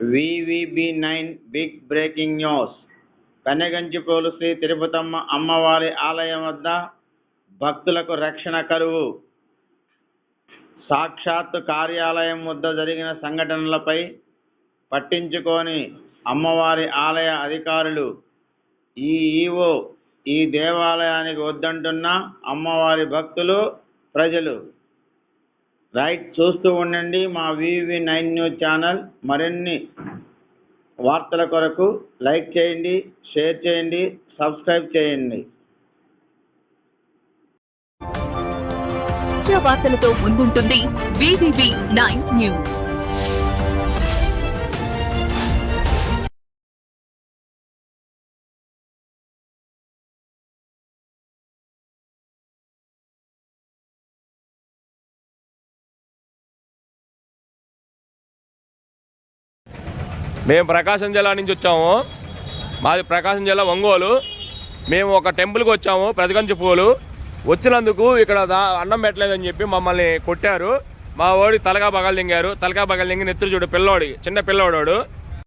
VVB nine big breaking news Kanneganchipolu Shri Tirupatamma అమ్మవారి ఆలయం వద్ద భక్తులకు రక్షణ కరువు. సాక్షాత్తు కార్యాలయం వద్ద జరిగిన సంఘటనలపై పట్టించుకొని అమ్మవారి ఆలయ అధికారులు ఈ ఈవో ఈ దేవాలయానికి వద్దంటున్న అమ్మవారి భక్తులు ప్రజలు. రైట్ చూస్తూ ఉండండి మా వివి నైన్ న్యూస్ ఛానల్. మరిన్ని వార్తల కొరకు లైక్ చేయండి షేర్ చేయండి సబ్స్క్రైబ్ చేయండి. వార్తలతో ముందుంటుంది వివిబి నైన్ న్యూస్. మేము ప్రకాశం జిల్లా నుంచి వచ్చాము. మాది ప్రకాశం జిల్లా ఒంగోలు. మేము ఒక టెంపుల్కి వచ్చాము ప్రతికంచి పూలు. వచ్చినందుకు ఇక్కడ దా అన్నం పెట్టలేదని చెప్పి మమ్మల్ని కొట్టారు. మా వాడి తలకా బగలు దింగారు తలకా బగలు దింగి నెత్తురు చూడు పిల్లోడి చిన్న పిల్లోడు